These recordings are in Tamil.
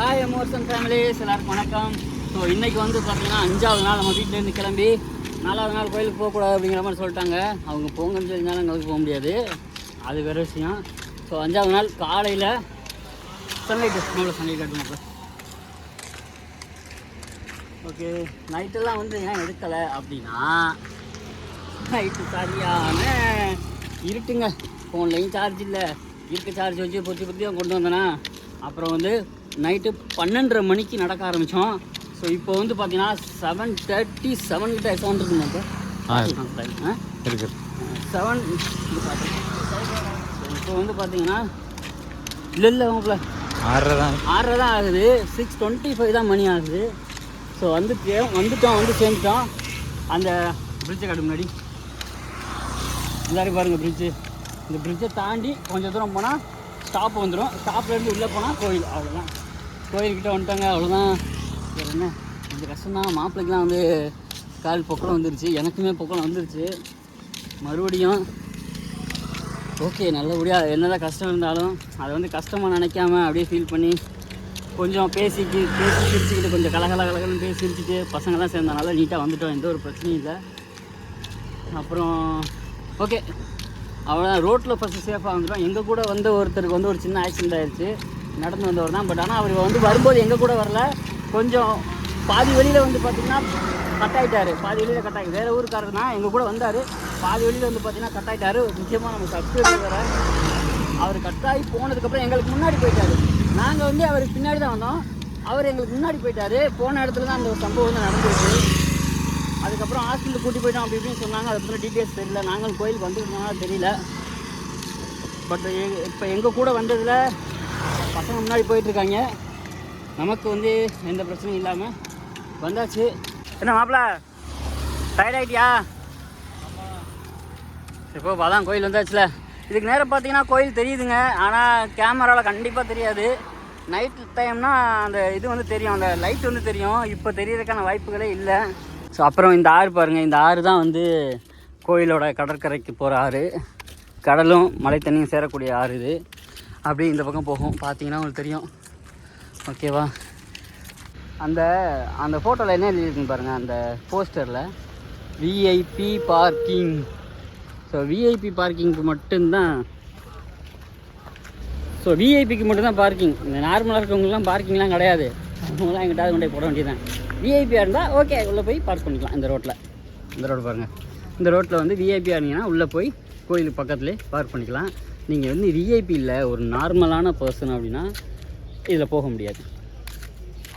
ஹாய் எமோர்சன் ஃபேமிலிஸ் எல்லாருக்கும் வணக்கம். ஸோ இன்றைக்கி வந்து பார்த்திங்கன்னா அஞ்சாவது நாள் நம்ம வீட்டிலேருந்து கிளம்பி நாலாவது நாள் கோயிலுக்கு போகக்கூடாது அப்படிங்கிற மாதிரி சொல்லிட்டாங்க. அவங்க போங்கன்னு தெரிஞ்சாலும் எங்களுக்கு போக முடியாது. அது வேறு விஷயம். ஸோ அஞ்சாவது நாள் காலையில் சன்லைட் நம்மள சன்லைட் கட்டணும் ஓகே நைட்டெல்லாம் வந்து ஏன் எடுக்கலை அப்படின்னா நைட்டு சரியான இருட்டுங்க. ஃபோன்லையும் சார்ஜ் இல்லை. இருக்க சார்ஜ் வச்சு பொத்தி பொத்தி கொண்டு வந்தேன்னா அப்புறம் வந்து நைட்டு பன்னெண்டரை மணிக்கு நடக்க ஆரம்பித்தோம் ஸோ இப்போ வந்து பார்த்தீங்கன்னா செவன் தேர்ட்டி செவன் கிட்ட செவன் இருக்குங்க இருக்கு செவன் இப்போ வந்து பார்த்தீங்கன்னா இல்லை இல்லை உங்களை. ஆறரை தான். ஆறரை தான் ஆகுது. சிக்ஸ் டுவெண்ட்டி ஃபைவ் தான் மணி ஆகுது. ஸோ வந்து வந்துட்டோம் வந்து சேர்ந்துட்டோம். அந்த பிரிட்ஜை காட்டு முன்னாடி. எல்லாரும் பாருங்கள் பிரிட்ஜு இந்த பிரிட்ஜை தாண்டி கொஞ்சம் தூரம் போனால் ஸ்டாப் வந்துடும் ஸ்டாப்லேருந்து உள்ளே போனால் கோயில். அவ்வளோதான் கோயில்கிட்ட வந்துட்டாங்க அவ்வளோதான் வேறு என்ன? கொஞ்சம் கஷ்டம்தான். மாப்பிள்ளைக்கெலாம் வந்து கால் பொக்கலம் வந்துருச்சு. எனக்குமே பொக்கலம் வந்துருச்சு. மறுபடியும் ஓகே நல்லபடியாக என்னதான் கஷ்டம் இருந்தாலும் அதை வந்து கஷ்டமாக நினைக்காம அப்படியே ஃபீல் பண்ணி கொஞ்சம் பேசிக்கி பேசி சிரிச்சுக்கிட்டு கொஞ்சம் கலகல கலகலன்னு பேசி சிரிச்சுட்டு பசங்கள்லாம் சேர்ந்தனால நீட்டாக வந்துட்டோம். எந்த ஒரு பிரச்சனையும் இல்லை. அப்புறம் ஓகே அவ்வளோ ரோட்டில் ஃபஸ்ட்டு சேஃபாக வந்துட்டோம். எங்கள் கூட வந்து ஒருத்தருக்கு வந்து ஒரு சின்ன ஆக்சிடென்ட் ஆயிடுச்சு நடந்து வந்தவர் தான். பட் ஆனால் அவர் வந்து வரும்போது எங்கள் கூட வரல. கொஞ்சம் பாதி வழியில் வந்து பார்த்திங்கன்னா கட் ஆகிட்டாரு பாதி வழியில் கட் ஆகி வேறு ஊருக்காரர் தான். எங்கள் கூட வந்தார். பாதி வழியில் வந்து பார்த்திங்கன்னா கட் ஆகிட்டாரு முக்கியமாக நம்ம சப்ஸ்கிரைபர் வேறு. அவர் கட் ஆகி போனதுக்கப்புறம் எங்களுக்கு முன்னாடி போயிட்டார். நாங்கள் வந்து அவருக்கு பின்னாடி தான் வந்தோம். அவர் எங்களுக்கு முன்னாடி போயிட்டார். போன இடத்துல தான் அந்த ஒரு சம்பவம் வந்து நடந்துருக்கு அதுக்கப்புறம் ஹாஸ்பிட்டலுக்கு கூட்டி போயிட்டோம் அப்படி இப்படின்னு சொன்னாங்க. அதை பற்றி டீட்டெயில்ஸ் தெரியல. நாங்கள் கோயிலுக்கு வந்துருந்தோம்னா தெரியல. பட் இப்போ எங்கள் கூட வந்ததில் பசங்க முன்னாடி போயிட்டுருக்காங்க. நமக்கு வந்து எந்த பிரச்சனையும் இல்லாமல் வந்தாச்சு. என்ன மாப்பிள்ள டயர்ட் ஆகிட்டியா இப்போ அதான் கோயில் வந்தாச்சுல. இதுக்கு நேரம் பார்த்தீங்கன்னா கோயில் தெரியுதுங்க. ஆனால் கேமராவில் கண்டிப்பாக தெரியாது. நைட் டைம்னா அந்த இது வந்து தெரியும். அந்த லைட் வந்து தெரியும். இப்போ தெரியறதுக்கான வாய்ப்புகளே இல்லை. ஸோ அப்புறம் இந்த ஆறு பாருங்கள் இந்த ஆறு தான் வந்து கோயிலோட கடற்கரைக்கு போகிற ஆறு. கடலும் மழை தண்ணியும் சேரக்கூடிய ஆறு இது. அப்படியே இந்த பக்கம் போகும். பார்த்தீங்கன்னா உங்களுக்கு தெரியும். ஓகேவா? அந்த அந்த ஃபோட்டோவில் என்ன எழுதியிருக்குன்னு பாருங்கள் அந்த போஸ்டரில் விஐபி பார்க்கிங் ஸோ விஐபி பார்க்கிங்க்கு மட்டும்தான். ஸோ விஐபிக்கு மட்டும்தான் பார்க்கிங் இந்த நார்மலாக இருக்கவங்கலாம் பார்க்கிங்லாம் கிடையாது. அவங்களாம் எங்கிட்டாவது கொண்டு போய் போட வேண்டியதான் விஐபியாக இருந்தால் ஓகே உள்ளே போய் பார்க் பண்ணிக்கலாம் இந்த ரோட்டில் இந்த ரோடு பாருங்கள் இந்த ரோட்டில் வந்து விஐபியாக இருந்தீங்கன்னா உள்ளே போய் கோயிலுக்கு பக்கத்துலேயே பார்க் பண்ணிக்கலாம். நீங்கள் வந்து விஐபி இல்லை ஒரு நார்மலான பர்சன் அப்படின்னா இதில் போக முடியாது.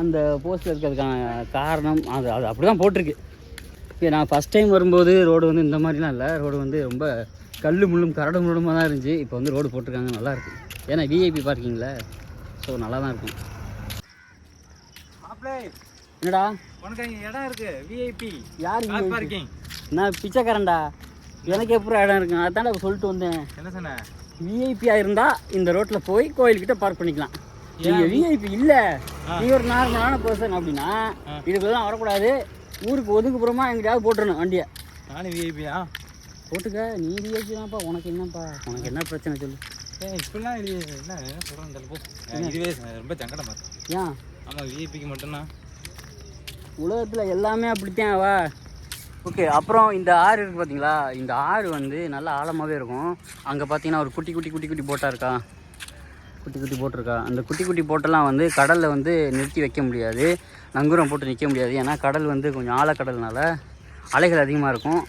அந்த போஸ்ட்டில் இருக்கிறதுக்கான காரணம் அது அது அப்படி தான் போட்டிருக்கு. இப்போ நான் ஃபஸ்ட் டைம் வரும்போது ரோடு வந்து இந்த மாதிரிலாம் இல்லை. ரோடு வந்து ரொம்ப கல் முள்ளும் கரடு முள்ளுமாக தான் இருந்துச்சு. இப்போ வந்து ரோடு போட்டிருக்காங்க. நல்லா இருக்கு. ஏன்னா விஐபி பார்க்கிங்கில் ஸோ நல்லா தான் இருக்கும். என்னடா? உனக்கு இடம் இருக்கு. விஐபி யார்? பார்க்கிங் நான் பிச்சைக்காரன்டா. எனக்கு எப்போ இடம் இருக்கு. அதான் இப்ப சொல்லிட்டு வந்தேன். என்ன சொன்ன? விஐபியாக இருந்தால் இந்த ரோட்டில் போய் கோயில்கிட்ட பார்க் பண்ணிக்கலாம். நீங்கள் விஐபி இல்லை. நீ ஒரு நார்மலான பர்சன் அப்படின்னா ஆ. இதுக்குள்ளலாம் வரக்கூடாது. ஊருக்கு ஒதுக்குப்புறமா எங்கிட்டாவது போட்டுறணும் வண்டியை. நானும் விஐபியா போட்டுக்க. நீ விஐபி தான்ப்பா. உனக்கு என்னப்பா? உனக்கு என்ன பிரச்சனை சொல்லு. ஏ இப்படிலாம் இது என்ன? சொல்கிறேன் இதுவே ரொம்ப சங்கடமா இருக்கு. ஏன்? ஆமாம் விஐபிக்கு மட்டும்தான். உலகத்தில் எல்லாமே அப்படித்தான் வா. ஓகே அப்புறம் இந்த ஆறு இருக்குது பார்த்தீங்களா இந்த ஆறு வந்து நல்லா ஆழமாகவே இருக்கும். அங்கே பார்த்தீங்கன்னா ஒரு குட்டி குட்டி குட்டி குட்டி போட்டாக இருக்கா? குட்டி குட்டி போட்டிருக்கா? அந்த குட்டி குட்டி போட்டெல்லாம் வந்து கடலில் வந்து நிறுத்தி வைக்க முடியாது. நங்கூரம் போட்டு நிற்க முடியாது. ஏன்னா கடல் வந்து கொஞ்சம் ஆழக்கடல்னால அலைகள் அதிகமாக இருக்கும்.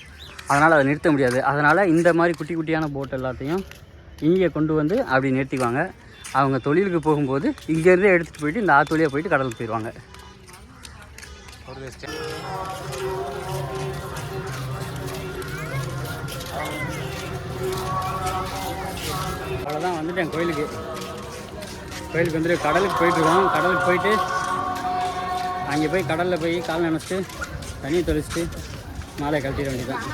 அதனால் அதை நிறுத்த முடியாது. அதனால் இந்த மாதிரி குட்டி குட்டியான போட் எல்லாத்தையும் இங்கே கொண்டு வந்து அப்படி நிறுத்திக்குவாங்க. அவங்க தொழிலுக்கு போகும்போது இங்கேருந்தே எடுத்துகிட்டு போயிட்டு இந்த ஆத்தொழியாக போயிட்டு கடலுக்கு போயிடுவாங்க ஒரு அவ்வளோதான் வந்துட்டேன் கோயிலுக்கு. கோயிலுக்கு வந்துட்டு கடலுக்கு போயிட்டுருக்கோம். கடலுக்கு போயிட்டு அங்கே போய் கடலில் போய் கால் நினச்சிட்டு தண்ணியை தொலைச்சிட்டு மாலை கழட்டிட வேண்டியதான்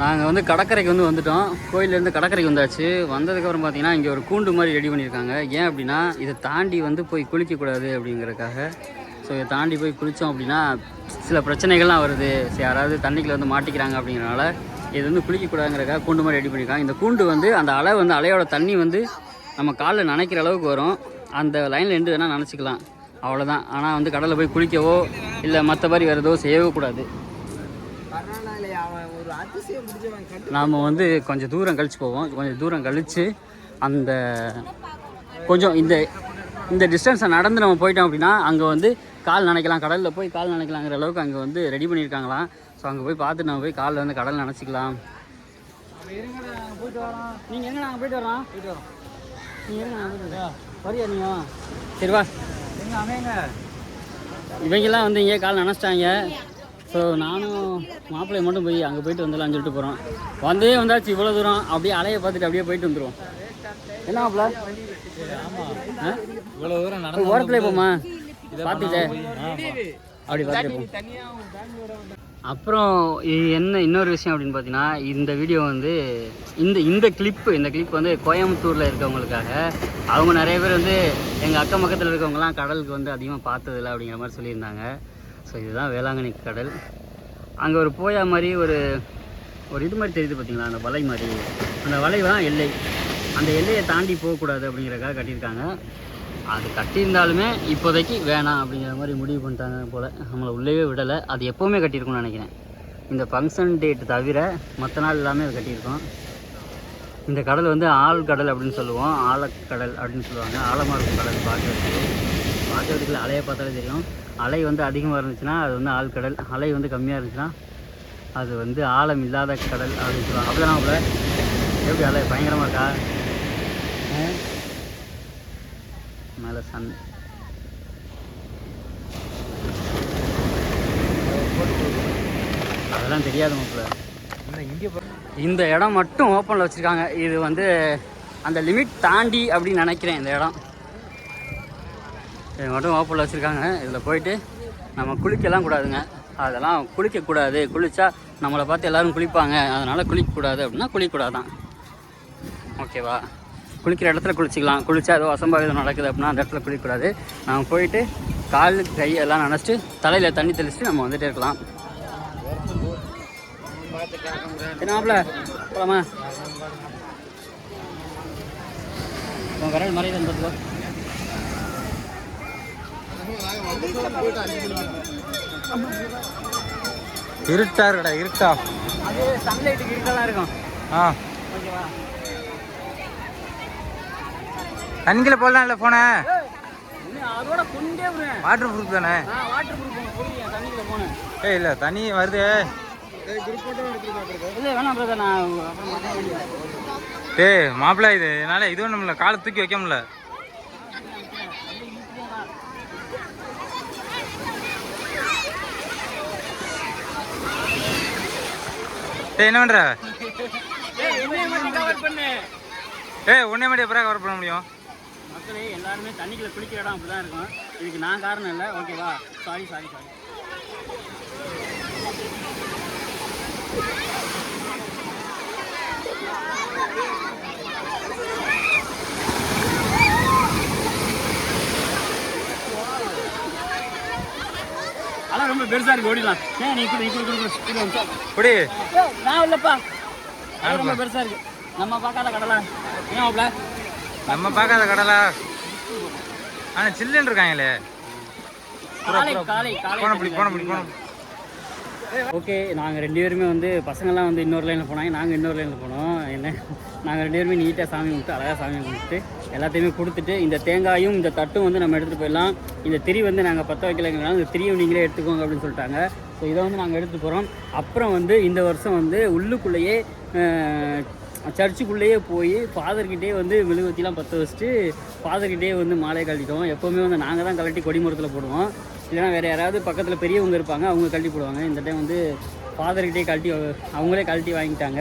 நாங்கள் வந்து கடற்கரைக்கு வந்து வந்துட்டோம். கோயிலேருந்து கடற்கரைக்கு வந்தாச்சு. வந்ததுக்கப்புறம் பார்த்தீங்கன்னா இங்கே ஒரு கூண்டு மாதிரி ரெடி பண்ணியிருக்காங்க. ஏன் அப்படின்னா இதை தாண்டி வந்து போய் குளிக்கக்கூடாது அப்படிங்கிறதுக்காக. ஸோ இதை தாண்டி போய் குளித்தோம் அப்படின்னா சில பிரச்சனைகள்லாம் வருது. சரி யாராவது தண்ணிக்குள்ளே வந்து மாட்டிக்கிறாங்க அப்படிங்கிறனால இது வந்து குளிக்கக்கூடாதுங்கிறக்காக கூண்டு மாதிரி ரெடி பண்ணியிருக்காங்க. இந்த கூண்டு வந்து அந்த அலை வந்து அலையோட தண்ணி வந்து நம்ம காலில் நனைக்கிற அளவுக்கு வரும். அந்த லைனில் நின்று வேணால் நினச்சிக்கலாம். அவ்வளோதான் ஆனால் வந்து கடலில் போய் குளிக்கவோ இல்லை மற்ற மாதிரி வேறு எதுவும் செய்யவே கூடாது நாம் வந்து கொஞ்சம் தூரம் கழித்து போவோம். கொஞ்சம் தூரம் கழித்து அந்த கொஞ்சம் இந்த இந்த டிஸ்டன்ஸை நடந்து நம்ம போயிட்டோம் அப்படின்னா அங்கே வந்து கால் நினைக்கலாம். கடலில் போய் கால் நினைக்கலாங்கிற அளவுக்கு அங்கே வந்து ரெடி பண்ணியிருக்காங்களாம். ஸோ அங்கே போய் பார்த்து நம்ம போய் காலில் வந்து கடல் நினச்சிக்கலாம். போயிட்டு வரோம் நீங்கள் எங்கே நாங்கள் போயிட்டு வரோம்? போயிட்டு வரோம். நீங்கள் எங்கே நாங்கள் போயிட்டு வரோம்? வரியா நீங்கள் சரி வா. எங்க அமையங்க இவங்கெல்லாம் வந்து இங்கே கால் நினச்சிட்டாங்க. ஸோ நானும் மாப்பிள்ளைய மட்டும் போய் அங்கே போயிட்டு வந்துடலாம்னு சொல்லிட்டு போகிறோம் வந்தே வந்தாச்சு இவ்வளோ தூரம். அப்படியே அலையை பார்த்துட்டு அப்படியே போயிட்டு வந்துடுவோம் என்ன மாப்பிள்ள? இவ்வளவு தூரம் நடந்து ஓரத்துல போமா பார்த்துட்டே அப்படி பார்த்துட்டு அப்புறம் என்ன இன்னொரு விஷயம் அப்படின்னு பார்த்தீங்கன்னா இந்த வீடியோ வந்து இந்த இந்த கிளிப்பு இந்த கிளிப் வந்து கோயம்புத்தூரில் இருக்கவங்களுக்காக அவங்க நிறைய பேர் வந்து எங்கள் அக்கம் பக்கத்தில் இருக்கவங்கலாம் கடலுக்கு வந்து அதிகமாக பார்த்ததில்ல அப்படிங்கிற மாதிரி சொல்லியிருந்தாங்க. ஸோ இதுதான் வேளாங்கண்ணி கடல். அங்கே ஒரு போயா மாதிரி ஒரு ஒரு இது மாதிரி தெரியுது பார்த்தீங்களா அந்த வலை மாதிரி. அந்த வலை தான் எல்லை. அந்த எல்லையை தாண்டி போகக்கூடாது அப்படிங்கிறக்காக கட்டியிருக்காங்க. அது கட்டியிருந்தாலுமே இப்போதைக்கு வேணாம் அப்படிங்கிற மாதிரி முடிவு பண்ணிட்டாங்க போல். நம்மளை உள்ளேயே விடலை. அது எப்போவுமே கட்டியிருக்கும்னு நினைக்கிறேன். இந்த ஃபங்க்ஷன் டேட் தவிர மற்ற நாள் எல்லாமே அது கட்டியிருக்கோம். இந்த கடல் வந்து ஆள் கடல் அப்படின்னு சொல்லுவோம். ஆழக்கடல் அப்படின்னு சொல்லுவாங்க. ஆழமாக இருக்கும் கடல் பார்க்கறதுக்கு பார்க்கறதுக்குள்ள அலையை பார்த்தாலே தெரியும். அலை வந்து அதிகமாக இருந்துச்சுன்னா அது வந்து ஆழ்கடல் அலை வந்து கம்மியாக இருந்துச்சுன்னா அது வந்து ஆழம் இல்லாத கடல் அப்படின்னு சொல்லுவாங்க. அப்படிதான் அவ்வளோ எப்படி அலை? பயங்கரமாக இருக்கா? சன் அதெல்லாம் தெரியாது மாப்பிள்ள. இந்த இடம் மட்டும் ஓப்பனில் வச்சுருக்காங்க. இது வந்து அந்த லிமிட் தாண்டி அப்படின்னு நினைக்கிறேன் இந்த இடம். இது மட்டும் ஓப்பனில் வச்சுருக்காங்க. இதில் போயிட்டு நம்ம குளிக்கலாம் கூடாதுங்க. அதெல்லாம் குளிக்கக்கூடாது குளித்தா நம்மளை பார்த்து எல்லோரும் குளிப்பாங்க. அதனால் குளிக்கக்கூடாது அப்படின்னா குளிக்கக்கூடாதான் ஓகேவா குளிக்கிற இடத்துல குளிச்சிக்கலாம். குளிச்சா ஏதோ அசம்பாவிதம் நடக்குது அப்படின்னா அந்த இடத்துல குளிக்கக்கூடாது. நம்ம போயிட்டு கால் கை எல்லாம் நினச்சிட்டு தலையில் தண்ணி தெளிச்சுட்டு நம்ம வந்துட்டே இருக்கலாம். என்னாப்ல போலாமா? உன் விரல் மறையுது அந்த இருட்டா இருக்கடா இருட்டா. அது சன்லைட்டுக்கு இருக்கும். ஆ. ஓகேவா தண்ணிக்குள்ள போடலாம் இல்லை போன அதோட கொண்டே வாட்டர் ப்ரூஃப் தானே? நான் வாட்டர் ப்ரூஃப் போய் தண்ணிக்குள்ள போனேன் ஏய் இல்லை தண்ணி வருது. ஏய் மாப்பிள்ள இது. என்னால் இதுவும் நம்மள காலை தூக்கி வைக்க முடியல. ஏய் என்ன பண்ற? ஏய், உன்னை மட்டும் எப்பறம் கவர் பண்ண முடியும்? மக்களே எல்லாருமே தண்ணிக்குள்ள குளிக்கிற இடம் அப்படி தான் இருக்கும். இதுக்கு நான் காரணம் இல்லை. ஓகேவா சாரி சாரி சாரி ரொம்ப பெருசா இருக்கு ஓடிடலாம். ஏன் நீ நீ கூட நான் இல்லப்பா. ரொம்ப பெருசா இருக்கு. நம்ம பார்க்காத கடலா? ஏன் மாப்ள நம்ம பார்க்காத கடலா? ஆனால் சில்லுன்னு இருக்காங்களே. ஓகே நாங்கள் ரெண்டு பேருமே வந்து பசங்கள்லாம் வந்து இன்னொரு லைனில் போனாங்க. நாங்கள் இன்னொரு லைனில் போனோம். என்ன? நாங்கள் ரெண்டு பேருமே நீட்டாக சாமி கும்பிட்டு அழகாக சாமி கும்பிட்டு எல்லாத்தையுமே கொடுத்துட்டு இந்த தேங்காயும் இந்த தட்டும் வந்து நம்ம எடுத்துகிட்டு போயிடலாம். இந்த திரி வந்து நாங்கள் பற்ற வைக்கலைங்கிறனால இந்த திரியை நீங்களே எடுத்துக்கோங்க அப்படின்னு சொல்லிட்டாங்க. ஸோ இதை வந்து நாங்கள் எடுத்துட்டு போகிறோம் அப்புறம் வந்து இந்த வருஷம் வந்து உள்ளுக்குள்ளேயே சர்ச்சுக்குள்ளேயே போய் ஃபாதர்கிட்டே வந்து மெழுகுவத்திலாம் பற்ற வச்சுட்டு ஃபாதர்கிட்டே வந்து மாலையை கழட்டிட்டோம் எப்போவுமே வந்து நாங்கள் தான் கழட்டி கொடிமரத்தில் போடுவோம். இல்லைன்னா வேறு யாராவது பக்கத்தில் பெரியவங்க இருப்பாங்க அவங்க கழட்டி போடுவாங்க. இந்த டைம் வந்து ஃபாதர்கிட்டே கழட்டி அவங்களே கழட்டி வாங்கிட்டாங்க.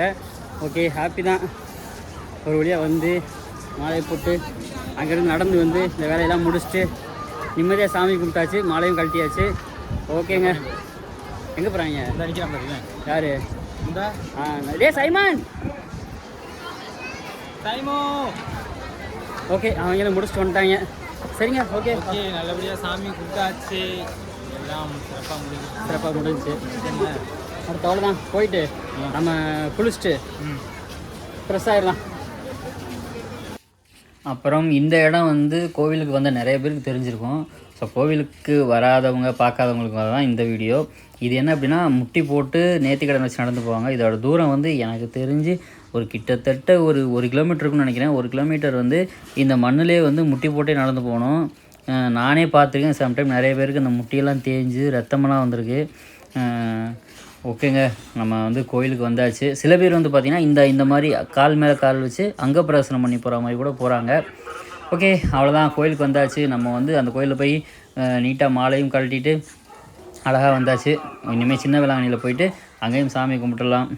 ஓகே ஹாப்பி தான். ஒரு வழியாக வந்து மாலையை போட்டு அங்கேருந்து நடந்து வந்து இந்த வேலையெல்லாம் முடிச்சுட்டு நிம்மதியாக சாமி கும்பிட்டாச்சு மாலையும் கழட்டியாச்சு. ஓகேங்க எங்கே போகிறாங்க யார்? இந்த. ஆ டே சைமான்! டைமோ. ஓகே அவங்களும் முடிச்சுட்டு வந்துட்டாங்க. சரிங்க ஓகே. ஓகே நல்லபடியாக சாமி கும்பிட்டாச்சு. எல்லாம் சிறப்பாக முடிஞ்சு சிறப்பாக என்ன? அடுத்த அவ்வளோதான் போயிட்டு நம்ம குளிச்சுட்டு ஃப்ரெஷ் ஆயிடலாம். அப்புறம் இந்த இடம் வந்து கோவிலுக்கு வந்த நிறைய பேருக்கு தெரிஞ்சிருக்கும். ஸோ கோவிலுக்கு வராதவங்க பார்க்காதவங்களுக்கு தான் இந்த வீடியோ. இது என்ன அப்படின்னா முட்டி போட்டு நேர்த்திக்கடன் வச்சு நடந்து போவாங்க. இதோட தூரம் வந்து எனக்கு தெரிஞ்சு ஒரு கிட்டத்தட்ட ஒரு ஒரு கிலோமீட்டருக்குன்னு நினைக்கிறேன். ஒரு கிலோமீட்டர் வந்து இந்த மண்ணிலே வந்து முட்டி போட்டே நடந்து போகணும். நானே பார்த்துருக்கேன். சம்டைம் நிறைய பேருக்கு அந்த முட்டியெல்லாம் தேஞ்சு ரத்தமெல்லாம் வந்திருக்கு. ஓகேங்க. நம்ம வந்து கோயிலுக்கு வந்தாச்சு. சில பேர் வந்து பார்த்திங்கன்னா இந்த இந்த மாதிரி கால் மேலே கால் வச்சு அங்கே பிரசனம் பண்ணி போகிற மாதிரி கூட போகிறாங்க ஓகே அவ்வளோதான் கோயிலுக்கு வந்தாச்சு. நம்ம வந்து அந்த கோயிலில் போய் நீட்டாக மாலையும் கழட்டிட்டு அழகாக வந்தாச்சு. இனிமேல் சின்ன வேளாங்கண்ணியில் போயிட்டு அங்கேயும் சாமி கும்பிட்டுடலாம்.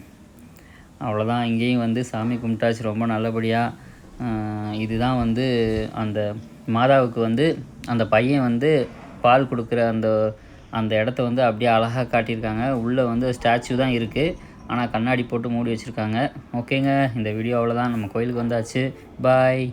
அவ்வளோதான் இங்கேயும் வந்து சாமி கும்பிட்டாச்சு ரொம்ப நல்லபடியாக இதுதான் வந்து அந்த மாதாவுக்கு வந்து அந்த பையன் வந்து பால் கொடுக்குற அந்த அந்த இடத்த வந்து அப்படியே அழகாக காட்டியிருக்காங்க. உள்ளே வந்து ஸ்டாச்சு தான் இருக்குது ஆனால் கண்ணாடி போட்டு மூடி வச்சுருக்காங்க. ஓகேங்க இந்த வீடியோ அவ்வளோதான் நம்ம கோயிலுக்கு வந்தாச்சு. பாய்.